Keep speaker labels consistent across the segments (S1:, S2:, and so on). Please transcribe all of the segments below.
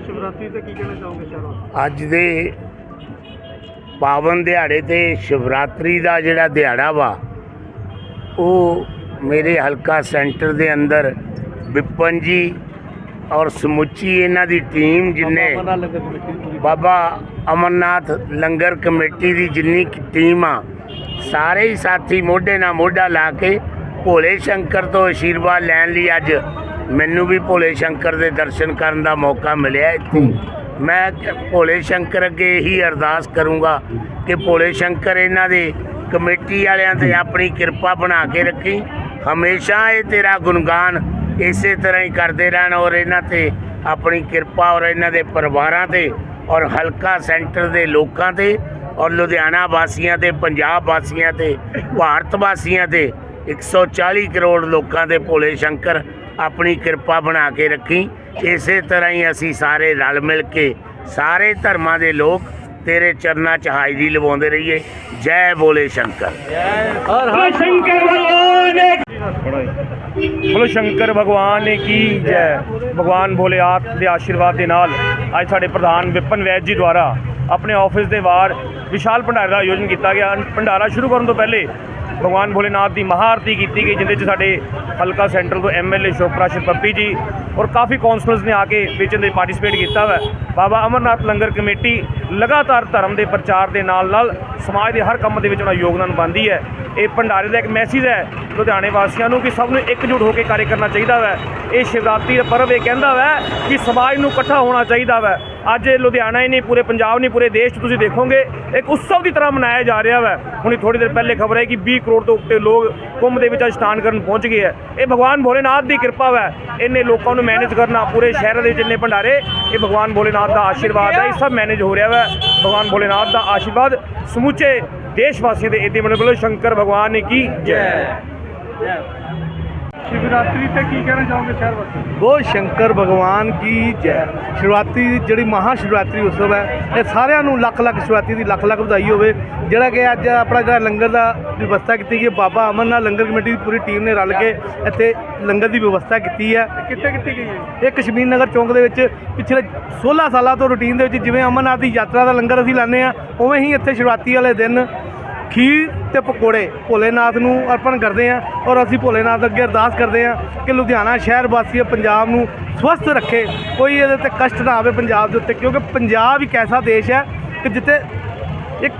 S1: ਅੱਜ ਸ਼ਿਵਰਾਤਰੀ ਤੇ ਕੀ ਕਹਿਣਾ ਚਾਹੋਗੇ ਸ਼ਹਿਰੋਂ
S2: ਅੱਜ ਦੇ ਪਾਵਨ ਦਿਹਾੜੇ ਤੇ ਸ਼ਿਵਰਾਤਰੀ ਦਾ ਜਿਹੜਾ ਦਿਹਾੜਾ ਵਾ ਉਹ ਮੇਰੇ ਹਲਕਾ ਸੈਂਟਰ ਦੇ ਅੰਦਰ ਵਿਪਨ ਜੀ ਔਰ ਸਮੁੱਚੀ ਇਹਨਾਂ ਦੀ ਟੀਮ ਜਿਨੇ ਬਾਬਾ ਅਮਰਨਾਥ ਲੰਗਰ ਕਮੇਟੀ ਦੀ ਜਿੰਨੀ ਟੀਮ ਆ ਸਾਰੇ ਹੀ ਸਾਥੀ ਮੋਢੇ ਨਾਲ ਮੋਢਾ ਲਾ ਕੇ ਭੋਲੇ ਸ਼ੰਕਰ ਤੋਂ ਆਸ਼ੀਰਵਾਦ ਲੈਣ ਲਈ ਅੱਜ ਮੈਨੂੰ ਵੀ ਭੋਲੇ ਸ਼ੰਕਰ ਦੇ ਦਰਸ਼ਨ ਕਰਨ ਦਾ ਮੌਕਾ ਮਿਲਿਆ ਇੱਥੇ। ਮੈਂ ਭੋਲੇ ਸ਼ੰਕਰ ਅੱਗੇ ਇਹੀ ਅਰਦਾਸ ਕਰੂੰਗਾ ਕਿ ਭੋਲੇ ਸ਼ੰਕਰ ਇਹਨਾਂ ਦੇ ਕਮੇਟੀ ਵਾਲਿਆਂ ਤੇ ਆਪਣੀ ਕਿਰਪਾ ਬਣਾ ਕੇ ਰੱਖੀ। ਹਮੇਸ਼ਾ ਇਹ ਤੇਰਾ ਗੁਣਗਾਨ ਇਸੇ ਤਰ੍ਹਾਂ ਹੀ ਕਰਦੇ ਰਹਿਣ ਔਰ ਇਹਨਾਂ ਤੇ ਆਪਣੀ ਕਿਰਪਾ ਔਰ ਇਹਨਾਂ ਦੇ ਪਰਿਵਾਰਾਂ ਤੇ ਔਰ ਹਲਕਾ ਸੈਂਟਰ ਦੇ ਲੋਕਾਂ ਤੇ ਔਰ ਲੁਧਿਆਣਾ ਵਾਸੀਆਂ ਤੇ ਪੰਜਾਬ ਵਾਸੀਆਂ ਤੇ ਭਾਰਤ ਵਾਸੀਆਂ ਤੇ 140 ਕਰੋੜ ਲੋਕਾਂ ਦੇ ਭੋਲੇ ਸ਼ੰਕਰ ਆਪਣੀ ਕਿਰਪਾ ਬਣਾ ਕੇ ਰੱਖੀ। ਇਸੇ ਤਰ੍ਹਾਂ ਹੀ ਅਸੀਂ ਸਾਰੇ ਰਲ ਮਿਲ ਕੇ ਸਾਰੇ ਧਰਮਾਂ ਦੇ ਲੋਕ ਤੇਰੇ ਚਰਨਾਂ 'ਚ ਹਾਜ਼ਰੀ ਲਵਾਉਂਦੇ ਰਹੀਏ। ਜੈ ਭੋਲੇ ਸ਼ੰਕਰ।
S1: ਹਰ ਹਰ ਸ਼ੰਕਰ
S3: ਬੋਲੋ ਸ਼ੰਕਰ ਭਗਵਾਨ ਨੇ ਕੀ ਜੈ? ਭਗਵਾਨ ਭੋਲੇਨਾਥ ਦੇ ਆਸ਼ੀਰਵਾਦ ਦੇ ਨਾਲ ਅੱਜ ਸਾਡੇ ਪ੍ਰਧਾਨ ਵਿਪਨ ਵੈਦ ਜੀ ਦੁਆਰਾ ਆਪਣੇ ਆਫਿਸ ਦੇ ਬਾਹਰ ਵਿਸ਼ਾਲ ਭੰਡਾਰੇ ਦਾ ਆਯੋਜਨ ਕੀਤਾ ਗਿਆ। ਭੰਡਾਰਾ ਸ਼ੁਰੂ ਕਰਨ ਤੋਂ ਪਹਿਲੇ ਭਗਵਾਨ ਭੋਲੇਨਾਥ ਦੀ ਮਹਾਆਰਤੀ ਕੀਤੀ ਗਈ, ਜਿੰਦੇ 'ਚ ਸਾਡੇ ਹਲਕਾ ਸੈਂਟਰ ਤੋਂ ਐਮਐਲਏ ਸ਼ੋਭਰਾਸ਼ਨ ਪੱਪੀ ਜੀ ਔਰ ਕਾਫੀ ਕਾਉਂਸਲਰਸ ਨੇ ਆ ਕੇ ਵਿੱਚ ਦੇ ਪਾਰਟਿਸਿਪੇਟ ਕੀਤਾ ਵਾ। ਬਾਬਾ ਅਮਰਨਾਥ ਲੰਗਰ ਕਮੇਟੀ ਲਗਾਤਾਰ ਧਰਮ ਦੇ ਪ੍ਰਚਾਰ ਦੇ ਨਾਲ ਨਾਲ ਸਮਾਜ ਦੇ ਹਰ ਕੰਮ ਦੇ ਵਿੱਚ ਆਪਣਾ ਯੋਗਦਾਨ ਪਾਉਂਦੀ ਹੈ। ਇਹ ਭੰਡਾਰੇ ਦਾ ਇੱਕ ਮੈਸੇਜ ਹੈ ਲੁਧਿਆਣੇ ਵਾਸੀਆਂ ਨੂੰ ਕਿ ਸਭ ਨੂੰ ਇਕਜੁੱਟ ਹੋ ਕੇ ਕਾਰਜ ਕਰਨਾ ਚਾਹੀਦਾ ਵੈ। ਇਹ ਸ਼ਿਵਰਾਤਰੀ ਦਾ ਪਰਵ ਇਹ ਕਹਿੰਦਾ ਵੈ ਕਿ ਸਮਾਜ ਨੂੰ ਇਕੱਠਾ ਹੋਣਾ ਚਾਹੀਦਾ ਵੈ। ਅੱਜ ਲੁਧਿਆਣਾ ਹੀ ਨਹੀਂ ਪੂਰੇ ਪੰਜਾਬ ਨਹੀਂ ਪੂਰੇ ਦੇਸ਼ 'ਚ ਤੁਸੀਂ ਦੇਖੋਗੇ ਇੱਕ ਉਤਸਵ ਦੀ ਤਰ੍ਹਾਂ ਮਨਾਇਆ ਜਾ ਰਿਹਾ ਵੈ। ਹੁਣੀ ਥੋੜੀ ਦੇਰ ਪਹਿਲੇ ਖਬਰ ਹੈ ਕਿ 20 ਕਰੋੜ ਤੋਂ ਉੱਤੇ ਲੋਕ ਕੁੰਭ ਦੇ ਵਿੱਚ ਇਸ਼ਨਾਨ ਕਰਨ ਪਹੁੰਚ ਗਏ ਹੈ ਇਹ ਭਗਵਾਨ ਭੋਲੇਨਾਥ ਦੀ ਕਿਰਪਾ ਵੈ। ਇੰਨੇ ਲੋਕਾਂ ਨੂੰ ਮੈਨੇਜ ਕਰਨਾ ਪੂਰੇ ਸ਼ਹਿਰ ਦੇ ਵਿੱਚ ਇੰਨੇ ਭੰਡਾਰੇ ਇਹ ਭਗਵਾਨ ਭੋਲੇਨਾਥ ਦਾ ਆਸ਼ੀਰਵਾਦ ਹੈ ਇਹ ਸਭ ਮੈਨੇਜ ਹੋ ਰਿਹਾ ਵੈ। ਭਗਵਾਨ ਭੋਲੇਨਾਥ ਦਾ ਆਸ਼ੀਰਵਾਦ ਸਮੁੱਚੇ ਦੇਸ਼ ਵਾਸੀਆਂ ਦੇ ਇਤੇ ਮਨ ਬੋਲੋ ਸ਼ੰਕਰ ਭਗਵਾਨ ਨੇ ਕੀ ਜੈ।
S1: ਸ਼ਿਵਰਾਤਰੀ ਤੇ ਕੀ ਕਹਿਣਾ ਚਾਹੋਗੇ ਸ਼ਹਿਰ ਵਾਸੀ?
S4: ਬੋਲ ਸ਼ੰਕਰ ਭਗਵਾਨ ਕੀ ਜੈ। ਸ਼ਿਵਰਾਤਰੀ ਜਿਹੜੀ ਮਹਾ ਸ਼ਿਵਰਾਤਰੀ ਉਤਸਵ ਹੈ ਇਹ ਸਾਰਿਆਂ ਨੂੰ ਲੱਖ ਲੱਖ ਸ਼ਿਵਰਾਤਰੀ ਦੀ ਲੱਖ ਲੱਖ ਵਧਾਈ ਹੋਵੇ। ਜਿਹੜਾ ਕਿ ਅੱਜ ਆਪਣਾ ਜਿਹੜਾ ਲੰਗਰ ਦਾ ਵਿਵਸਥਾ ਕੀਤੀ ਗਈ ਹੈ, ਬਾਬਾ ਅਮਰਨਾਥ ਲੰਗਰ ਕਮੇਟੀ ਦੀ ਪੂਰੀ ਟੀਮ ਨੇ ਰਲ ਕੇ ਇੱਥੇ ਲੰਗਰ ਦੀ ਵਿਵਸਥਾ ਕੀਤੀ ਹੈ।
S1: ਕਿੱਥੇ ਕਿੱਥੇ ਗਈ ਹੈ
S4: ਇਹ ਕਸ਼ਮੀਰ ਨਗਰ ਚੌਂਕ ਦੇ ਵਿੱਚ ਪਿਛਲੇ 16 ਸਾਲਾਂ ਤੋਂ ਰੂਟੀਨ ਦੇ ਵਿੱਚ ਜਿਵੇਂ ਅਮਰਨਾਥ ਦੀ ਯਾਤਰਾ ਦਾ ਲੰਗਰ ਅਸੀਂ ਲਾਉਂਦੇ ਆ ਉਵੇਂ ਹੀ ਇੱਥੇ ਸ਼ਿਵਰਾਤਰੀ ਵਾਲੇ ਦਿਨ ਖੀਰ ਤੇ ਪਕੌੜੇ ਭੋਲੇਨਾਥ ਨੂੰ ਅਰਪਣ ਕਰਦੇ ਆ ਔਰ ਅਸੀਂ ਭੋਲੇਨਾਥ ਅੱਗੇ ਅਰਦਾਸ ਕਰਦੇ ਆ ਕਿ ਲੁਧਿਆਣਾ ਸ਼ਹਿਰ ਵਾਸੀ ਪੰਜਾਬ ਨੂੰ ਸਵਸਥ ਰੱਖੇ, ਕੋਈ ਇਹਦੇ ਤੇ ਕਸ਼ਟ ਨਾ ਆਵੇ ਪੰਜਾਬ ਦੇ ਉੱਤੇ, ਕਿਉਂਕਿ ਪੰਜਾਬ ਇੱਕ ਐਸਾ ਦੇਸ਼ ਹੈ ਕਿ ਜਿੱਥੇ ਇੱਕ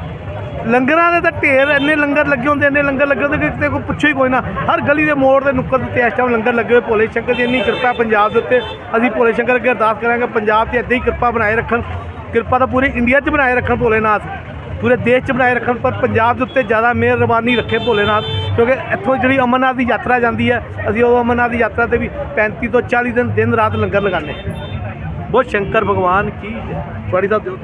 S4: ਲੰਗਰਾਂ ਦੇ ਤਾਂ ਢੇਰ ਇੰਨੇ ਲੰਗਰ ਲੱਗੇ ਹੁੰਦੇ, ਇੰਨੇ ਲੰਗਰ ਲੱਗੇ ਹੁੰਦੇ ਕਿ ਕਿਤੇ ਕੋਈ ਪੁੱਛੋ ਹੀ ਕੋਈ ਨਾ। ਹਰ ਗਲੀ ਦੇ ਮੋੜ ਦੇ ਨੁੱਕਰ 'ਤੇ ਇਸ ਟਾਈਮ ਲੰਗਰ ਲੱਗੇ ਹੋਏ ਭੋਲੇ ਸ਼ੰਕਰ ਦੀ ਇੰਨੀ ਕਿਰਪਾ ਪੰਜਾਬ ਦੇ ਉੱਤੇ। ਅਸੀਂ ਭੋਲੇ ਸ਼ੰਕਰ ਅੱਗੇ ਅਰਦਾਸ ਕਰਾਂਗੇ, ਪੰਜਾਬ 'ਤੇ ਇੱਦਾਂ ਹੀ ਕਿਰਪਾ ਬਣਾਏ ਰੱਖਣ। ਕਿਰਪਾ ਤਾਂ ਪੂਰੇ ਇੰਡੀਆ 'ਚ ਬਣਾਏ ਰੱਖਣ ਭੋਲੇਨਾਥ। ਪੂਰੇ ਦੇਸ਼ 'ਚ ਬਣਾਏ ਰੱਖਣ ਪਰ ਪੰਜਾਬ ਦੇ ਉੱਤੇ ਜ਼ਿਆਦਾ ਮਿਹਰਬਾਨੀ ਰੱਖੇ ਭੋਲੇਨਾਥ ਕਿਉਂਕਿ ਇੱਥੋਂ ਜਿਹੜੀ ਅਮਰਨਾਥ ਦੀ ਯਾਤਰਾ ਜਾਂਦੀ ਹੈ, ਅਸੀਂ ਉਹ ਅਮਰਨਾਥ ਦੀ ਯਾਤਰਾ ਤੇ ਵੀ 35 ਤੋਂ 40 ਦਿਨ ਦਿਨ ਰਾਤ ਲੰਗਰ ਲਗਾਉਂਦੇ ਬਹੁਤ ਸ਼ੰਕਰ ਭਗਵਾਨ ਕੀ ਜੈ। ਤੁਹਾਡੀ ਸਾਹਿਬ ਦਿਓ